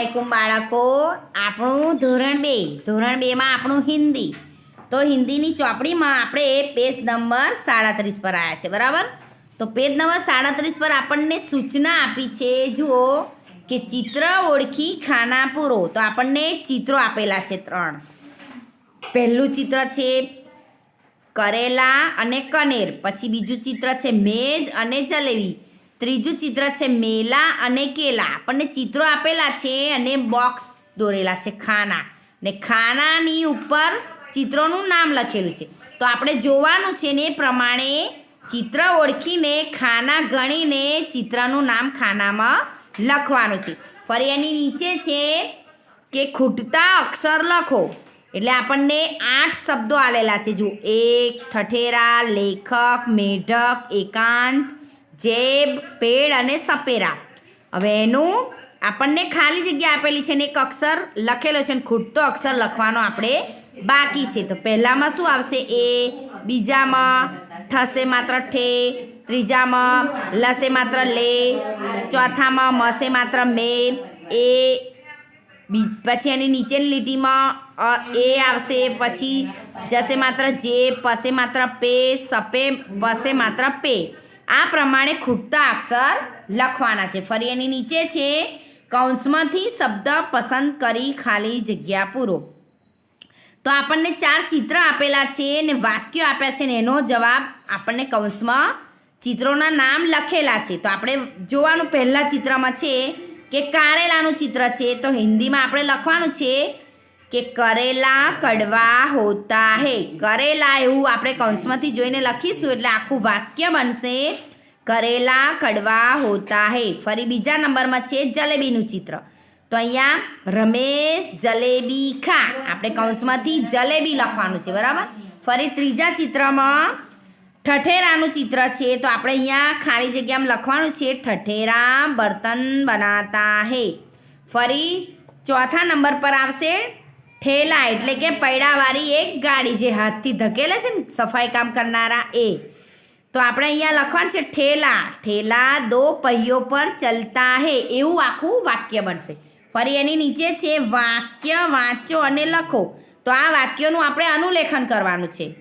અલૈકુમ બાળકો, આપણું ધોરણ બે. ધોરણ બેમાં આપણું હિન્દી. તો હિન્દીની ચોપડીમાં આપણે પેજ નંબર સાડત્રીસ પર આવ્યા છે, બરાબર? તો પેજ નંબર સાડત્રીસ પર આપણને સૂચના આપી છે, જુઓ, કે ચિત્ર ઓળખી ખાના પૂરો. તો આપણને ચિત્રો આપેલા છે ત્રણ. પહેલું ચિત્ર છે કરેલા અને કનેર. પછી બીજું ચિત્ર છે મેજ અને જલેબી. ત્રીજું ચિત્ર છે મેલા અને કેલા. આપણને ચિત્રો આપેલા છે અને બોક્સ દોરેલા છે ખાના. ને ખાનાની ઉપર ચિત્રોનું નામ લખેલું છે. તો આપણે જોવાનું છે ને એ પ્રમાણે ચિત્ર ઓળખીને ખાના ગણીને ચિત્રનું નામ ખાનામાં લખવાનું છે. ફરી એની નીચે છે કે ખૂટતા અક્ષર લખો. એટલે આપણને આઠ શબ્દો આલેલા છે. જો એક, ઠઠેરા, લેખક, મેઢક, એકાંત જેબ, પેડ અને સપેરા. હવે એનું આપણને ખાલી જગ્યા આપેલી છે ને એક અક્ષર લખેલો છે ને ખૂટતો અક્ષર લખવાનો આપણે બાકી છે. તો પહેલામાં શું આવશે? એ, બીજામાં ઠસે માત્ર ઠે, ત્રીજામાં લસે માત્ર લે, ચોથામાં મસે માત્ર મે, એ પછી એની નીચેની લીટીમાં એ આવશે, પછી જશે માત્ર જે, પસે માત્ર પે, સપે, પસે માત્ર પે. આ પ્રમાણે ખૂટતા અક્ષર લખવાના છે. ફરી એની નીચે છે, કૌંસમાંથી શબ્દ પસંદ કરી ખાલી જગ્યા પૂરો. તો આપણને ચાર ચિત્ર આપેલા છે ને વાક્યો આપ્યા છે ને એનો જવાબ આપણને કૌંસમાં ચિત્રોના નામ લખેલા છે. તો આપણે જોવાનું પહેલા ચિત્રમાં છે કે કારેલાનું ચિત્ર છે. તો હિન્દીમાં આપણે લખવાનું છે કે કરેલા કડવા હોતા હે. કરેલા એવું આપણે કૌંસમાંથી જોઈને લખીશું, એટલે આખું વાક્ય બનશે, કરેલા કડવા હોતા હે. ફરી બીજા નંબરમાં છે જલેબીનું ચિત્ર. તો અહીંયા રમેશ જલેબી ખા. આપણે કૌંસમાંથી જલેબી લખવાનું છે, બરાબર? ફરી ત્રીજા ચિત્રમાં ઠઠેરાનું ચિત્ર છે, તો આપણે અહીંયા ખાલી જગ્યામાં લખવાનું છે, ઠઠેરા બર્તન બનાતા હે. ફરી ચોથા નંબર પર આવશે ઠેલા એટલે કે પૈડાવાળી એક ગાડી જે હાથથી ધકેલે છે ને સફાઈ કામ કરનારા એ. તો આપણે અહીંયા લખવાનું છે ઠેલા. ઠેલા દો પહીઓ પર ચલતા હે. એવું આખું વાક્ય બનશે. ફરી એની નીચે છે વાક્ય વાંચો અને લખો. તો આ વાક્યોનું આપણે અનુલેખન કરવાનું છે.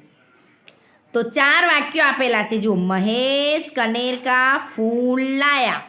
તો ચાર વાક્યો આપેલા છે. જો મહેશ કનેરકા ફૂલ લાયા.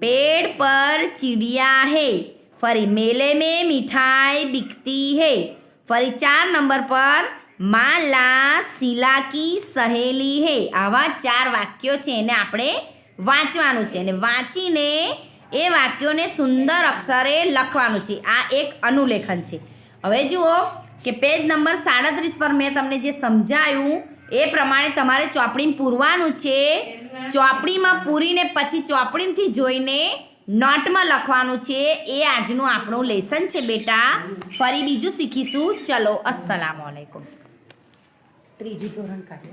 પેડ પર ચીડિયા હે. ફરી મેલે મેં મીઠાઈ બિકતી હે. ફરી ચાર નંબર પર માલા સિલાકી સહેલી હે. આવા ચાર વાક્યો છે, એને આપણે વાંચવાનું છે. અને વાંચીને એ વાક્યોને સુંદર અક્ષરે લખવાનું છે. આ એક અનુલેખન છે. હવે જુઓ કે પેજ નંબર સાડત્રીસ પર મેં તમને જે સમજાયું, એ પ્રમાણે તમારે ચોપડી પૂરવાનું છે. ચોપડીમાં પૂરીને પછી ચોપડીથી જોઈને નોટમાં લખવાનું છે, એ આજનું આપણું લેસન છે બેટા. ફરી બીજું શીખીશું. ચલો, અસલામ વાલેકુમ ત્રીજું ધોરણ કાઢી